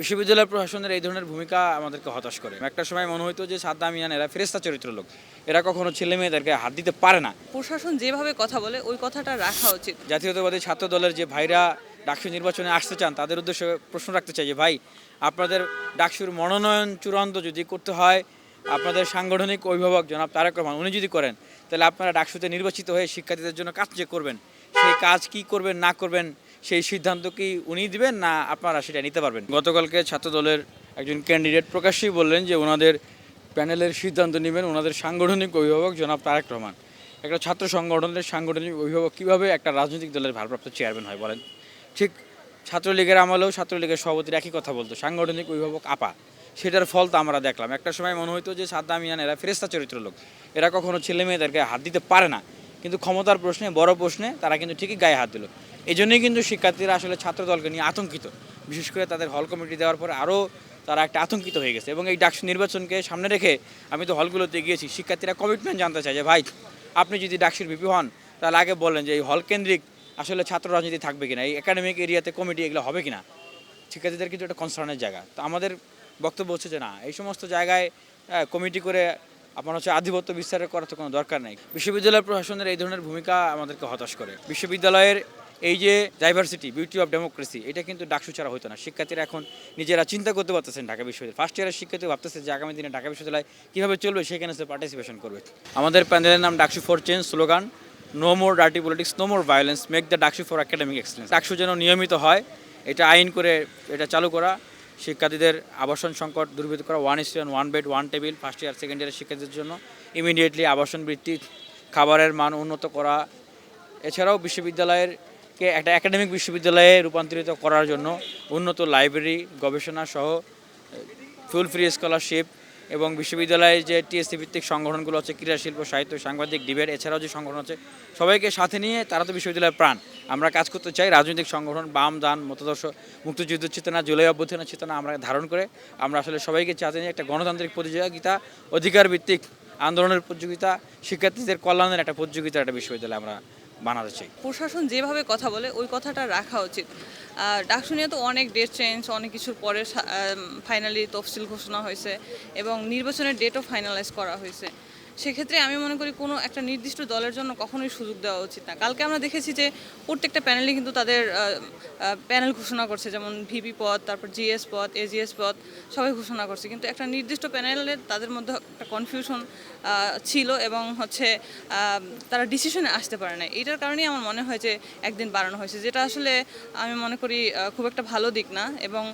বিশ্ববিদ্যালয় প্রশাসনের এই ধরনের ভূমিকা আমাদেরকে হতাশ করে। একটা সময় মনে হতো যে সাদ্দাম ইয়ান এরা ফেরেস্তা চরিত্র লোক। এরা কখনো ছেলে মেয়েদেরকে হাত দিতে পারে না। প্রশাসন যেভাবে কথা বলে ওই কথাটা রাখা উচিত। জাতীয়তাবাদী ছাত্র দলের যে ভাইরা ডাকসু নির্বাচনে আসতে চান তাদের উদ্দেশ্যে প্রশ্ন রাখতে চাই যে ভাই আপনাদের ডাকসুর মনোনয়ন চূড়ান্ত যদি করতে হয় আপনাদের সাংগঠনিক অভিভাবক জনাব তারেক রহমান উনি যদি করেন তাহলে আপনারা ডাকসুতে নির্বাচিত হয়ে শিক্ষার্থীদের জন্য কাজ যে করবেন সেই কাজ কি করবেন না করবেন সেই সিদ্ধান্ত কি উনি দিবেন না আপনারা সেটা নিতে পারবেন? গতকালকে ছাত্র দলের একজন ক্যান্ডিডেট প্রকাশ্যেই বললেন যে ওনাদের প্যানেলের সিদ্ধান্ত নেবেন, ওনাদের সাংগঠনিক অভিভাবক জনাব তারেক রহমান। একটা ছাত্র সংগঠনের সাংগঠনিক অভিভাবক কীভাবে একটা রাজনৈতিক দলের ভারপ্রাপ্ত চেয়ারম্যান হয় বলেন? ঠিক ছাত্রলীগের আমলেও ছাত্রলীগের সভাপতির একই কথা বলতো, সাংগঠনিক অভিভাবক আপা। সেটার ফল তো আমরা দেখলাম। একটা সময় মনে হতো যে সাদ্দাম ইয়ান, এরা ফেরেস্তা চরিত্র লোক। এরা কখনো ছেলে মেয়েদেরকে হাত দিতে পারে না। কিন্তু ক্ষমতার প্রশ্নে, বড় প্রশ্নে তারা কিন্তু ঠিকই গায়ে হাত দিল। এই জন্যই কিন্তু শিক্ষার্থীরা আসলে ছাত্র দলকে নিয়ে আতঙ্কিত। বিশেষ করে তাদের হল কমিটি দেওয়ার পর আরও তারা একটা আতঙ্কিত হয়ে গেছে এবং এই ডাকসু নির্বাচনকে সামনে রেখে আমি তো হলগুলোতে গিয়েছি, শিক্ষার্থীরা কমিটমেন্ট জানতে চায় যে, ভাই, আপনি যদি ডাকসুর বিপি হন, তাহলে আগে বলেন যে, এই হল কেন্দ্রিক আসলে ছাত্র রাজনীতি থাকবে কিনা, এই একাডেমিক এরিয়াতে কমিটি এগুলো হবে কিনা? শিক্ষার্থীদের কিন্তু একটা কনসার্নের জায়গা। তো আমাদের বক্তব্য হচ্ছে যে, না, এই সমস্ত জায়গায় কমিটি করে আপনার হচ্ছে আধিপত্য বিস্তারের করার তো কোনো দরকার নেই। বিশ্ববিদ্যালয় প্রশাসনের এই ধরনের ভূমিকা আমাদেরকে হতাশ করে। বিশ্ববিদ্যালয়ের এই যে ডাইভার্সিটি বিউটি অফ ডেমোক্রেসি এটা কিন্তু ডাকসু ছাড়া হতো না। শিক্ষার্থীরা এখন নিজেরা চিন্তা করতে পারতেছেন ঢাকা বিশ্ববিদ্যালয়। ফার্স্ট ইয়ারের শিক্ষার্থী ভাবতেছে যে আগামী দিনে ঢাকা বিশ্ববিদ্যালয় কীভাবে চলবে, সেখানে সে পার্টিসিপেশন করবে। আমাদের প্যানেলের নাম DUCSU for change slogan no more dirty politics no more violence make the DUCSU for academic excellence DUCSU যেন নিয়মিত হয়, এটা আইন করে এটা চালু করা, শিক্ষার্থীদের আবাসন সংকট দূরীভূত করা one student one bed one table first year second ইয়ারের শিক্ষার্থীদের জন্য ইমিডিয়েটলি আবাসন বৃত্তি, খাবারের মান উন্নত করা। এছাড়াও বিশ্ববিদ্যালয়ের কে একটা একাডেমিক বিশ্ববিদ্যালয়ে রূপান্তরিত করার জন্য উন্নত লাইব্রেরি গবেষণা সহ ফুল ফ্রি স্কলারশিপ এবং বিশ্ববিদ্যালয়ে যে টিএসসি ভিত্তিক সংগঠনগুলো আছে ক্রীড়া শিল্প সাহিত্য, সাংবাদিক ডিবেট এছাড়াও যে সংগঠন আছে, সবাইকে সাথে নিয়ে তারা তো বিশ্ববিদ্যালয়ের প্রাণ। আমরা কাজ করতে চাই রাজনৈতিক সংগঠন, বাম দান মতাদর্শ, মুক্তিযুদ্ধ চেতনা, জুলাই অভ্যুত্থানের চেতনা আমরা ধারণ করে আমরা আসলে সবাইকে চাতে নিয়ে একটা গণতান্ত্রিক প্রতিযোগিতা অধিকার ভিত্তিক আন্দোলনের প্রতিযোগিতা, শিক্ষার্থীদের কল্যাণের একটা প্রতিযোগিতা একটা বিশ্ববিদ্যালয় আমরা বানাতে প্রশাসন যেভাবে কথা বলে, ওই কথাটা রাখা উচিত। ডাকসু নিয়ে তো অনেক ডেট চেঞ্জ অনেক কিছুর পরে ফাইনালি তফসিল ঘোষণা হয়েছে এবং নির্বাচনের ডেটও ফাইনালাইজ করা হয়েছে। সেক্ষেত্রে আমি মনে করি কোনো একটা নির্দিষ্ট দলের জন্য কখনোই সুযোগ দেওয়া উচিত না। কালকে আমরা দেখেছি যে প্রত্যেকটা প্যানেলে কিন্তু তাদের প্যানেল ঘোষণা করছে, যেমন ভিপি পদ, তারপর জিএস পদ, এজিএস পদ, সবাই ঘোষণা করছে। কিন্তু একটা নির্দিষ্ট প্যানেলে তাদের মধ্যে একটা কনফিউশন ছিল এবং হচ্ছে তারা ডিসিশনে আসতে পারে না এটার কারণেই আমার মনে হয় যে একদিন বাড়ানো হয়েছে, যেটা আসলে আমি মনে করি খুব একটা ভালো দিক না। এবং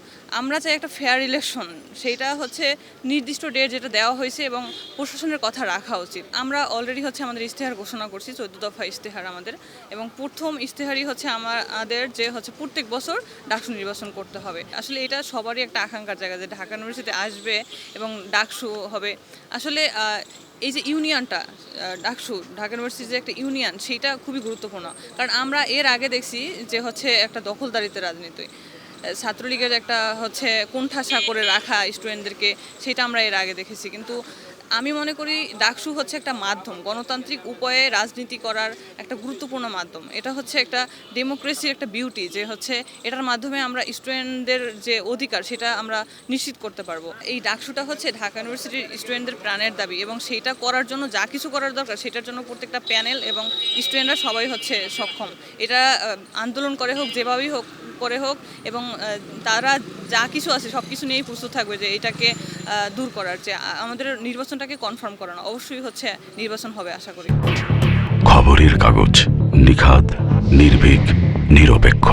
আমরা চাই একটা ফেয়ার ইলেকশন সেইটা হচ্ছে নির্দিষ্ট ডেট যেটা দেওয়া হয়েছে এবং প্রশাসনের কথা রাখা উচিত। আমরা অলরেডি হচ্ছে আমাদের ইশতেহার ঘোষণা করছি, চোদ্দ দফা ইশতেহার আমাদের। এবং প্রথম ইশতেহারই হচ্ছে আমাদের যে হচ্ছে প্রত্যেক বছর ডাকসু নির্বাচন করতে হবে। আসলে এটা সবারই একটা আকাঙ্ক্ষার জায়গা যে ঢাকা ইউনিভার্সিটি আসবে এবং ডাকসু হবে। আসলে এই যে ইউনিয়নটা ডাকসু, ঢাকা ইউনিভার্সিটির যে একটা ইউনিয়ন সেটা খুবই গুরুত্বপূর্ণ। কারণ আমরা এর আগে দেখছি যে হচ্ছে একটা দখলদারিত্বের রাজনীতি। ছাত্রলীগের একটা হচ্ছে কোণঠাসা করে রাখা স্টুডেন্টদেরকে সেটা আমরা এর আগে দেখেছি। কিন্তু আমি মনে করি ডাকসু হচ্ছে একটা মাধ্যম, গণতান্ত্রিক উপায়ে রাজনীতি করার একটা গুরুত্বপূর্ণ মাধ্যম। এটা হচ্ছে একটা ডেমোক্রেসির একটা বিউটি যে হচ্ছে এটার মাধ্যমে আমরা স্টুডেন্টদের যে অধিকার সেটা আমরা নিশ্চিত করতে পারব। এই ডাকসুটা হচ্ছে ঢাকা ইউনিভার্সিটির স্টুডেন্টদের প্রাণের দাবি এবং সেইটা করার জন্য যা কিছু করার দরকার সেটার জন্য প্রত্যেকটা প্যানেল এবং স্টুডেন্টরা সবাই হচ্ছে সক্ষম। এটা আন্দোলন করে হোক, যেভাবেই হোক, করে হোক এবং তারা যা কিছু আছে সব কিছু নিয়েই প্রস্তুত থাকবে যে এটাকে দূর করার, যে আমাদের নির্বাচনটাকে কনফার্ম করানো। অবশ্যই হচ্ছে নির্বাচন হবে, আশা করি। খবরের কাগজ নিখাত নির্ভীক, নিরপেক্ষ।